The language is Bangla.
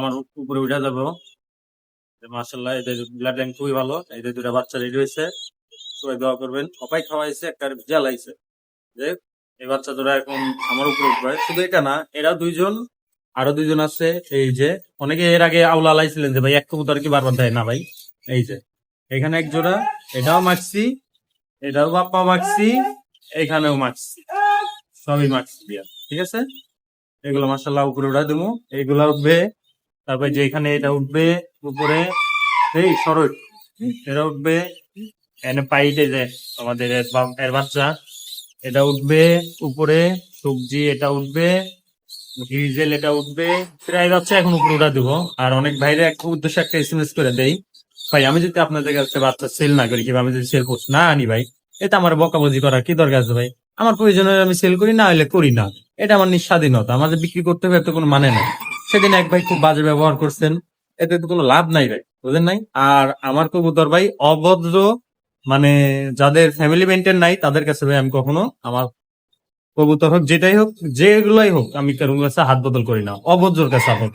আমার উপরে উঠে যাব। মাসাল্লাহ এদের ব্লাড লাইন খুবই ভালো এদের দুটা বাচ্চা রেডি হয়েছে। সবাই দোয়া করবেন। অপাই খাওয়াইছে, একটা জ্বালাইছে। যে এই বাচ্চা দুটা এখন আমার উপরে উঠবে। শুধু এটা না, এরা দুইজন, আরও দুইজন আছে, এই যে অনেকে এর আগে আউলা লাইছিলেন যে, ভাই, এক কবুতর কি বারবার দেয় না ভাই? এই যে, এখানে এক জোড়া, এটাও মাখছি, এটাও বাপ্পা মাখছি, এখানেও মাখছি। সবই মাখছি দিয়া ঠিক আছে? এগুলো মাসাল্লাহ উপরে উঠা দেবো এইগুলা উঠবে তারপরে যে এখানে এটা উঠবে উপরে, এই সরল, এটা উঠবে এনে পাইটে যে আমাদের এর বাচ্চা, এটা উঠবে উপরে, সবজি এটা উঠবে ডিজেল এটা উঠবে, প্রায় যাচ্ছে এখন উপরে উঠা দেবো। আর অনেক ভাইরে একটা উদ্দেশ্যে একটা এসএমএস করে দেই, ভাই, আমি যদি আপনাদের কাছে বাচ্চা সেল না করি কিংবা আমি যদি সেল করছি না আনি ভাই? এটা আমার বকাবজি করার কি দরকার আছে ভাই? আমার প্রয়োজনে আমি সেল করি, না হলে করি না। এটা আমার নিঃস্বাধীনতা। আমাদের বিক্রি করতে হবে এত কোনো মানে নাই। সেদিন এক ভাই খুব বাজে ব্যবহার করছেন। এতে তো কোনো লাভ নাই ভাই, বুঝলেন নাই? আর আমার কবুতর ভাই অভদ্র মানে যাদের ফ্যামিলি মেনটেন নাই, তাদের কাছে ভাই আমি কখনো আমার কবুতর হোক, যেটাই হোক, যেগুলাই হোক, আমি কারোর কাছে হাত বদল করি না। অভদ্রর কাছে হাত।